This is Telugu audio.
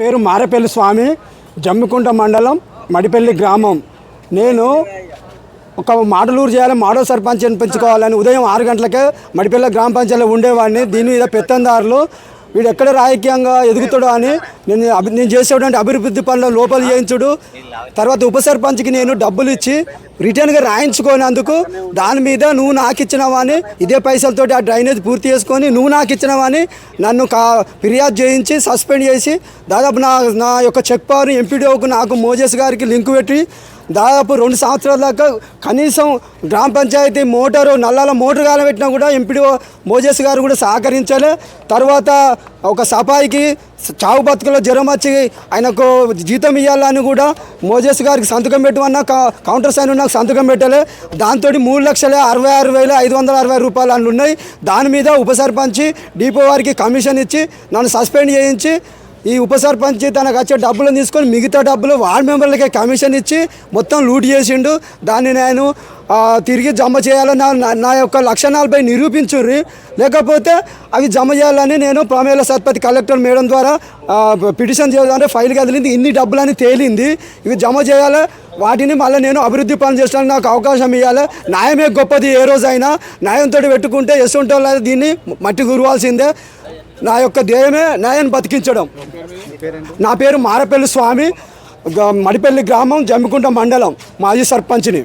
పేరు మారపల్లి స్వామి జమ్మికుంట మండలం మడిపల్లి గ్రామం. నేను ఒక మాటలూరు చేయాలి మోడల్ సర్పంచ్ అనిపించుకోవాలని ఉదయం ఆరు గంటలకే మడిపల్లి గ్రామ పంచాయతీలో ఉండేవాడిని. దీని మీద పెత్తందారులు వీడు ఎక్కడ రాజకీయంగా ఎదుగుతాడో అని నేను అభి నేను చేసేటువంటి అభివృద్ధి పనులు లోపల చేయించుడు. తర్వాత ఉప సర్పంచ్కి నేను డబ్బులు ఇచ్చి రిటర్న్గా రాయించుకోనందుకు దాని మీద నువ్వు నాకు ఇచ్చినావా అని ఇదే పైసలతోటి ఆ డ్రైనేజ్ పూర్తి చేసుకొని నువ్వు నాకు ఇచ్చినావా అని నన్ను కా ఫిర్యాదు చేయించి సస్పెండ్ చేసి దాదాపు నా నా యొక్క చెక్ పవర్ ఎంపీడీఓకు నాకు మోజెస్ గారికి లింక్ పెట్టి దాదాపు రెండు సంవత్సరాల దాకా కనీసం గ్రామ పంచాయతీ మోటారు నల్లాల మోటార్ కాలబెట్టినా కూడా ఎంపీడీఓ మోజేస్ గారు కూడా సహకరించాలి. తర్వాత ఒక సఫాయికి చావు బతుకులో జ్వరం వచ్చి ఆయనకు జీతం ఇవ్వాలని కూడా మోజేస్ గారికి సంతకం పెట్టమన్నా కౌంటర్ సైన్ నాకు సంతకం పెట్టాలి. దాంతో మూడు లక్షల అరవై ఆరు వేల ఐదు వందల అరవై రూపాయలు అన్ని ఉన్నాయి దాని మీద ఉప సర్పంచి డిపో వారికి కమిషన్ ఇచ్చి నన్ను సస్పెండ్ చేయించి ఈ ఉప సర్పంచ్ తనకు వచ్చే డబ్బులను తీసుకొని మిగతా డబ్బులు వార్డ్ మెంబర్లకే కమిషన్ ఇచ్చి మొత్తం లూట్ చేసిండు. దాన్ని నేను తిరిగి జమ చేయాలని నా- నా- యొక్క లక్షణాలపై నిరూపించుర్రి. లేకపోతే అవి జమ చేయాలని నేను ప్రమేల సత్పతి కలెక్టర్ మేడం ద్వారా పిటిషన్ చేయాలంటే ఫైల్ కదిలింది ఇన్ని డబ్బులని తేలింది. ఇవి జమ చేయాలి. వాటిని మళ్ళీ నేను అభివృద్ధి పనులు చేసడానికి నాకు అవకాశం ఇవ్వాలి న్యాయమే గొప్పది ఏ రోజైనా. న్యాయంతో పెట్టుకుంటే ఎసుంటో దీన్ని మట్టి గురవాల్సిందే. నా యొక్క ధ్యేయమే న్యాయాన్ని బతికించడం. నా పేరు మారపల్లి స్వామి మడిపల్లి గ్రామం జమ్మికుంట మండలం మాజీ సర్పంచ్ని.